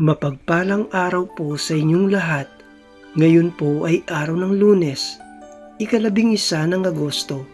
Mapagpalang araw po sa inyong lahat. Ngayon po ay araw ng lunes, ikalabing isa ng Agosto.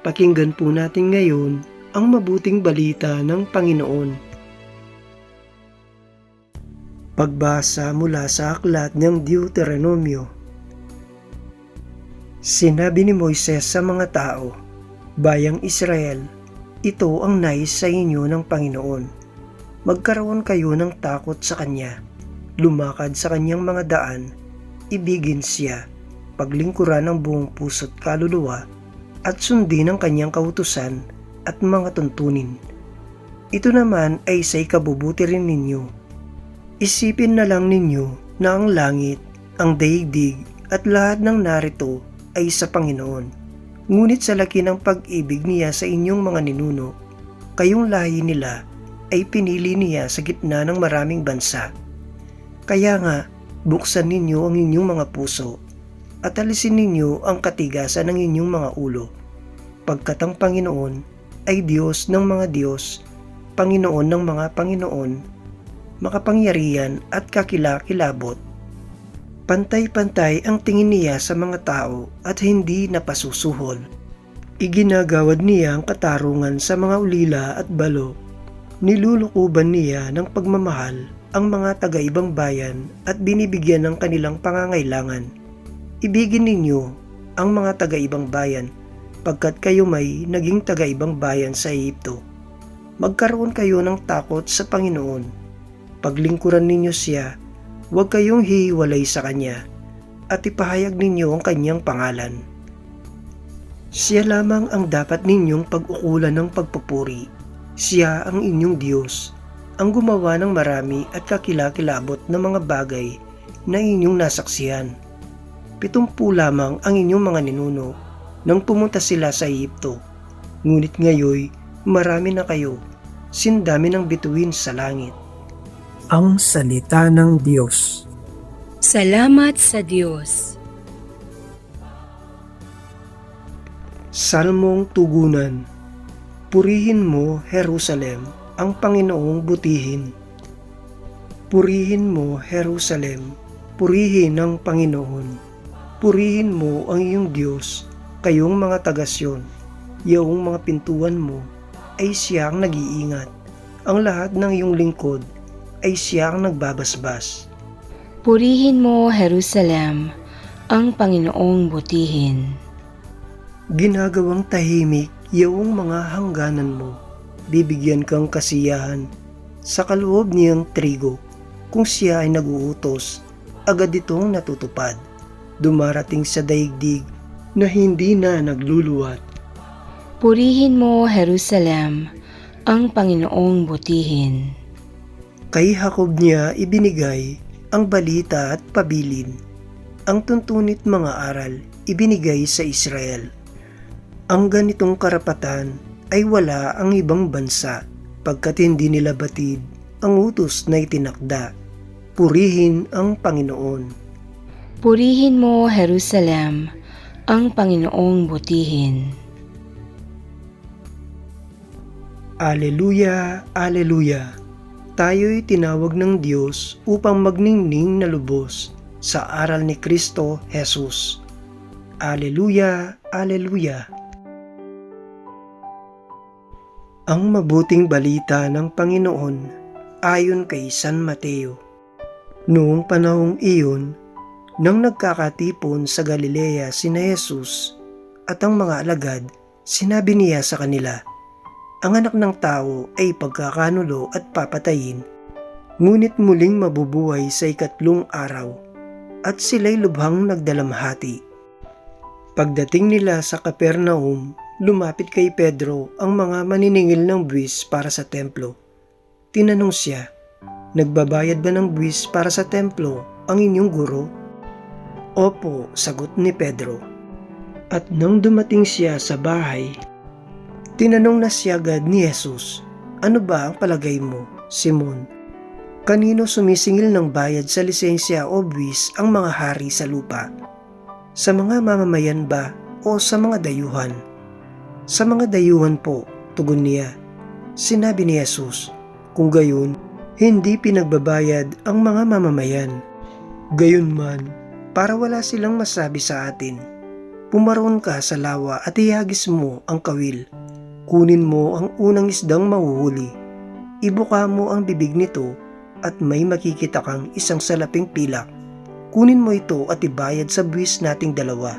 Pakinggan po natin ngayon ang mabuting balita ng Panginoon. Pagbasa mula sa aklat ng Deuteronomio. Sinabi ni Moises sa mga tao, Bayang Israel, ito ang nais sa inyo ng Panginoon magkaroon kayo ng takot sa Kanya, lumakad sa Kanyang mga daan, ibigin siya, paglingkuran ng buong puso't kaluluwa, at sundin ang Kanyang kautusan at mga tuntunin. Ito naman ay sa ikabubuti rin ninyo. Isipin na lang ninyo na ang langit, ang daigdig at lahat ng narito ay sa Panginoon. Ngunit sa laki ng pag-ibig niya sa inyong mga ninuno, kayong lahi nila ay pinili niya sa gitna ng maraming bansa. Kaya nga, buksan ninyo ang inyong mga puso at alisin ninyo ang katigasan ng inyong mga ulo. Pagkat ang Panginoon ay Diyos ng mga Diyos, Panginoon ng mga Panginoon, makapangyarihan at kakilakilabot. Pantay-pantay ang tingin niya sa mga tao at hindi napasusuhol. Iginagawad niya ang katarungan sa mga ulila at balo nilulukuban niya ng pagmamahal ang mga taga-ibang bayan at binibigyan ng kanilang pangangailangan. Ibigin ninyo ang mga taga-ibang bayan pagkat kayo may naging taga-ibang bayan sa Egypto. Magkaroon kayo ng takot sa Panginoon. Paglingkuran ninyo siya, huwag kayong hihiwalay sa Kanya at ipahayag ninyo ang Kanyang pangalan. Siya lamang ang dapat ninyong pag-ukulan ng pagpupuri siya ang inyong Diyos, ang gumawa ng marami at kakilakilabot na mga bagay na inyong nasaksihan. Pitumpu lamang ang inyong mga ninuno nang pumunta sila sa Egypto. Ngunit ngayoy, marami na kayo, sindami ng bituin sa langit. Ang Salita ng Diyos Salamat sa Diyos. Salmong Tugunan Purihin mo, Jerusalem, ang Panginoong butihin. Purihin mo, Jerusalem, purihin ang Panginoon. Purihin mo ang iyong Diyos, kayong mga tagasyon. Iyong mga pintuan mo ay siyang nag-iingat. Ang lahat ng iyong lingkod ay siyang nagbabasbas. Purihin mo, Jerusalem, ang Panginoong butihin. Ginagawang tahimik iyong mga hangganan mo. Bibigyan kang kasiyahan sa kaloob niyang trigo. Kung siya ay naguutos, agad itong natutupad. Dumarating sa daigdig na hindi na nagluluwat. Purihin mo, Jerusalem, ang Panginoong butihin. Kay Jacob niya ibinigay ang balita at pabilin. Ang tuntunit mga aral ibinigay sa Israel. Ang ganitong karapatan ay wala ang ibang bansa pagkat hindi nila batid ang utos na itinakda. Purihin ang Panginoon. Purihin mo, Jerusalem, ang Panginoong butihin. Aleluya, Aleluya. Tayo'y tinawag ng Diyos upang magningning na lubos sa aral ni Kristo Jesus. Aleluya, Aleluya. Ang mabuting balita ng Panginoon ayon kay San Mateo. Noong panahong iyon, nang nagkakatipon sa Galilea sina Jesus at ang mga alagad, sinabi niya sa kanila, Ang anak ng tao ay pagkakanulo at papatayin, ngunit muling mabubuhay sa ikatlong araw, at sila'y lubhang nagdalamhati. Pagdating nila sa Kapernaum, lumapit kay Pedro ang mga maniningil ng buwis para sa templo. Tinanong siya, Nagbabayad ba ng buwis para sa templo ang inyong guro? Opo, sagot ni Pedro. At nang dumating siya sa bahay, tinanong na siya agad ni Jesus, Ano ba ang palagay mo, Simon? Kanino sumisingil ng bayad sa lisensya o buwis ang mga hari sa lupa? Sa mga mamamayan ba o sa mga dayuhan? Sa mga dayuhan po, tugon niya. Sinabi ni Jesus, kung gayon, hindi pinagbabayad ang mga mamamayan. Gayunman, para wala silang masabi sa atin, pumaron ka sa lawa at ihagis mo ang kawil. Kunin mo ang unang isdang mahuhuli. Ibuka mo ang bibig nito at may makikita kang isang salaping pilak. Kunin mo ito at ibayad sa buwis nating dalawa.